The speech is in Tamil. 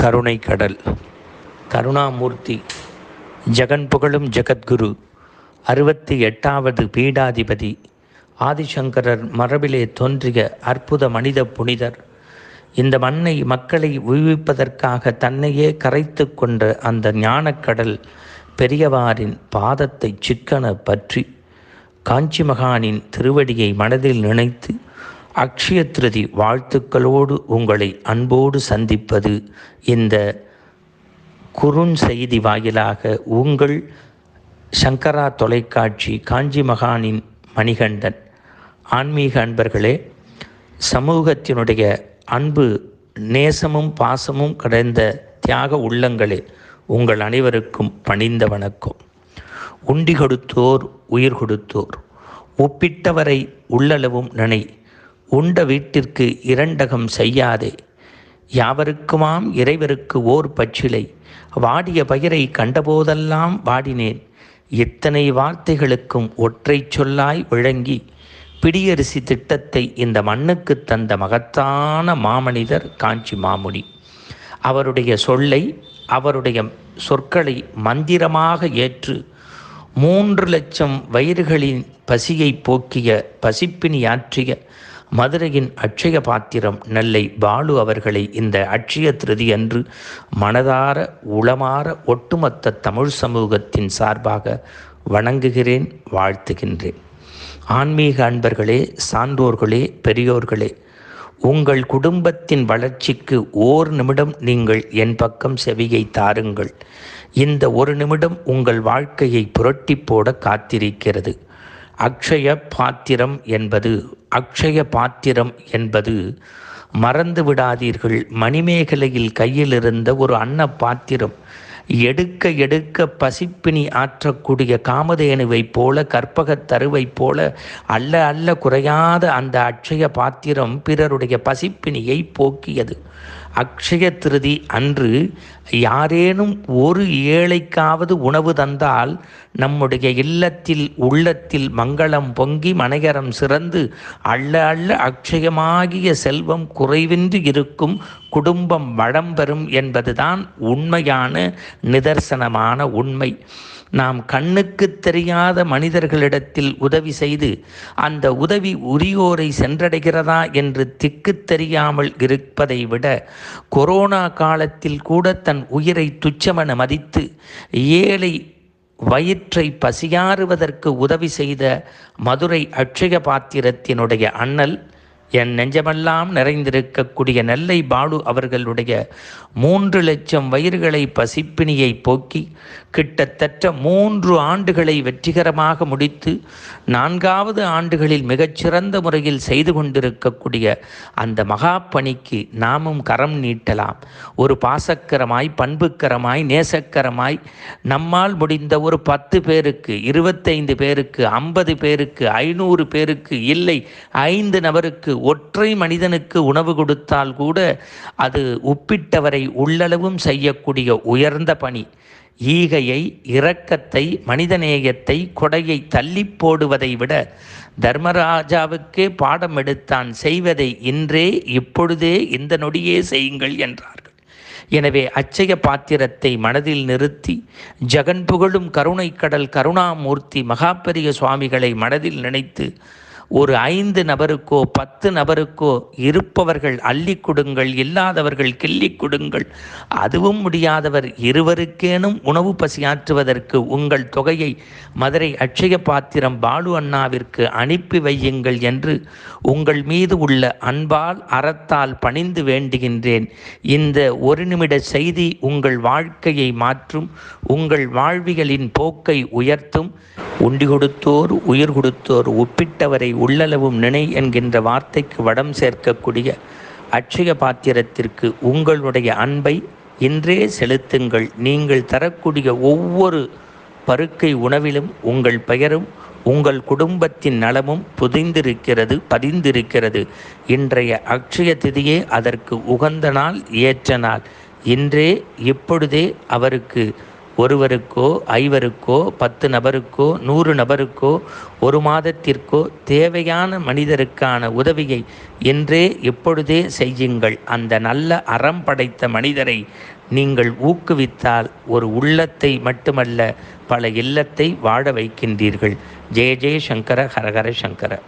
கருணை கடல் கருணாமூர்த்தி ஜெகன் புகழும் ஜெகத்குரு அறுபத்தி எட்டாவது பீடாதிபதி ஆதிசங்கரர் மரபிலே தோன்றிய அற்புத மனித புனிதர். இந்த மண்ணை மக்களை உய்விப்பதற்காக தன்னையே கரைத்து கொண்ட அந்த ஞானக்கடல் பெரியவாரின் பாதத்தை சிக்கன பற்றி காஞ்சி மகானின் திருவடியை மனதில் நினைத்து அக்ஷய திருதி வாழ்த்துக்களோடு உங்களை அன்போடு சந்திப்பது இந்த குறுஞ் செய்தி வாயிலாக உங்கள் சங்கரா தொலைக்காட்சி காஞ்சி மகானின் மணிகண்டன். ஆன்மீக அன்பர்களே சமூகத்தினுடைய அன்பு நேசமும் பாசமும் கடந்த தியாக உள்ளங்களே உங்கள் அனைவருக்கும் பணிந்த வணக்கம். உண்டி கொடுத்தோர் உயிர் கொடுத்தோர் ஒப்பிட்டவரை உள்ளளவும் நினை உண்ட வீட்டிற்கு இரண்டகம் செய்யாதே. யாவருக்குமாம் இறைவருக்கு ஓர் பச்சிலை. வாடிய பயிரை கண்டபோதெல்லாம் வாடினேன். இத்தனை வார்த்தைகளுக்கும் ஒற்றை சொல்லாய் விளங்கி பிடியரிசி திட்டத்தை இந்த மண்ணுக்கு தந்த மகத்தான மாமனிதர் காஞ்சி மாமுனி. அவருடைய சொல்லை அவருடைய சொற்களை மந்திரமாக ஏற்று மூன்று லட்சம் வயிறுகளின் பசியை போக்கிய பசிப்பினி ஆற்றிய மதுரையின் அட்சய பாத்திரம் நெல்லை பாலு அவர்களை இந்த அட்சய திருதி அன்று மனதார உளமாற ஒட்டுமொத்த தமிழ் சமூகத்தின் சார்பாக வணங்குகிறேன் வாழ்த்துகின்றேன். ஆன்மீக அன்பர்களே சான்றோர்களே பெரியோர்களே உங்கள் குடும்பத்தின் வளர்ச்சிக்கு ஓர் நிமிடம் நீங்கள் என் பக்கம் செவியை தாருங்கள். இந்த ஒரு நிமிடம் உங்கள் வாழ்க்கையை புரட்டி போட காத்திருக்கிறது. அக்ஷய பாத்திரம் என்பது அக்ஷய பாத்திரம் என்பது மறந்து விடாதீர்கள். மணிமேகலையில் கையில் இருந்த ஒரு அன்ன பாத்திரம் எடுக்க எடுக்க பசிப்பினி ஆற்றக்கூடிய காமதேனுவைப் போல கற்பகத் தருவைப் போல அல்ல அல்ல குறையாத அந்த அட்சய பாத்திரம் பிறருடைய பசிப்பினியை போக்கியது. அக்ஷய திருதி அன்று யாரேனும் ஒரு ஏழைக்காவது உணவு தந்தால் நம்முடைய இல்லத்தில் உள்ளத்தில் மங்களம் பொங்கி மனையரம் சிறந்து அள்ள அள்ள அக்ஷயமாகிய செல்வம் குறைவின்றி இருக்கும் குடும்பம் வளம் பெறும் என்பதுதான் உண்மையான நிதர்சனமான உண்மை. நாம் கண்ணுக்கு தெரியாத மனிதர்களிடத்தில் உதவி செய்து அந்த உதவி உரியோரை சென்றடைகிறதா என்று திக்கு தெரியாமல் இருப்பதை விட கொரோனா காலத்தில் கூட தன் உயிரை துச்சமென மதித்து ஏழை வயிற்றை பசியாறுவதற்கு உதவி செய்த மதுரை அட்சய பாத்திரத்தினுடைய அண்ணல் என் நெஞ்சமெல்லாம் நிறைந்திருக்கக்கூடிய நெல்லை பாலு அவர்களுடைய மூன்று லட்சம் வயிறுகளை பசிப்பினியை போக்கி கிட்டத்தட்ட மூன்று ஆண்டுகளை வெற்றிகரமாக முடித்து நான்காவது ஆண்டுகளில் மிகச்சிறந்த முறையில் செய்து கொண்டிருக்கக்கூடிய அந்த மகா பணிக்கு நாமும் கரம் நீட்டலாம். ஒரு பாசக்கரமாய் பண்புக்கரமாய் நேசக்கரமாய் நம்மால் முடிந்த ஒரு பத்து பேருக்கு இருபத்தைந்து பேருக்கு ஐம்பது பேருக்கு ஐநூறு பேருக்கு இல்லை ஐந்து நபருக்கு ஒற்றை மனிதனுக்கு உணவு கொடுத்தால் கூட அது உப்பிட்டவரை உள்ளளவும் செய்யக்கூடிய உயர்ந்த பணி. ஈகையை இரக்கத்தை மனிதநேயத்தை கொடையை தள்ளி போடுவதை விட தர்மராஜாவுக்கே பாடம் எடுத்தான் செய்வதை இன்றே இப்பொழுதே இந்த நொடியே செய்யுங்கள் என்றார்கள். எனவே அச்சய பாத்திரத்தை மனதில் நிறுத்தி ஜெகன் புகழும் கருணை கடல் கருணாமூர்த்தி மகாபெரிய சுவாமிகளை மனதில் நினைத்து ஒரு ஐந்து நபருக்கோ பத்து நபருக்கோ இருப்பவர்கள் அள்ளி கொடுங்கள் இல்லாதவர்கள் கிள்ளி கொடுங்கள். அதுவும் முடியாதவர் இருவருக்கேனும் உணவு பசியாற்றுவதற்கு உங்கள் தொகையை மதுரை அட்சய பாத்திரம் பாலு அண்ணாவிற்கு அனுப்பி வையுங்கள் என்று உங்கள் மீது உள்ள அன்பால் அறத்தால் பணிந்து வேண்டுகின்றேன். இந்த ஒரு நிமிட செய்தி உங்கள் வாழ்க்கையை மாற்றும் உங்கள் வாழ்விகளின் போக்கை உயர்த்தும். உண்டி கொடுத்தோர் உயிர் கொடுத்தோர் ஒப்பிட்டவரை உள்ளளவும் நினை என்கின்ற வார்த்தைக்கு வடம் சேர்க்கக்கூடிய அட்சய பாத்திரத்திற்கு உங்களுடைய அன்பை இன்றே செலுத்துங்கள். நீங்கள் தரக்கூடிய ஒவ்வொரு பருக்கை உணவிலும் உங்கள் பெயரும் உங்கள் குடும்பத்தின் நலமும் புதிந்திருக்கிறது பதிந்திருக்கிறது. இன்றைய அக்ஷய திதியே அதற்கு உகந்த நாள் ஏற்ற நாள். இன்றே இப்பொழுதே அவருக்கு ஒருவருக்கோ ஐவருக்கோ பத்து நபருக்கோ நூறு நபருக்கோ ஒரு மாதத்திற்கோ தேவையான மனிதருக்கான உதவியை என்றே எப்பொழுதே செய்யுங்கள். அந்த நல்ல அறம் படைத்த மனிதரை நீங்கள் ஊக்குவித்தால் ஒரு உள்ளத்தை மட்டுமல்ல பல இல்லத்தை வாழ வைக்கின்றீர்கள். ஜெய ஜெய சங்கர ஹரஹர சங்கர.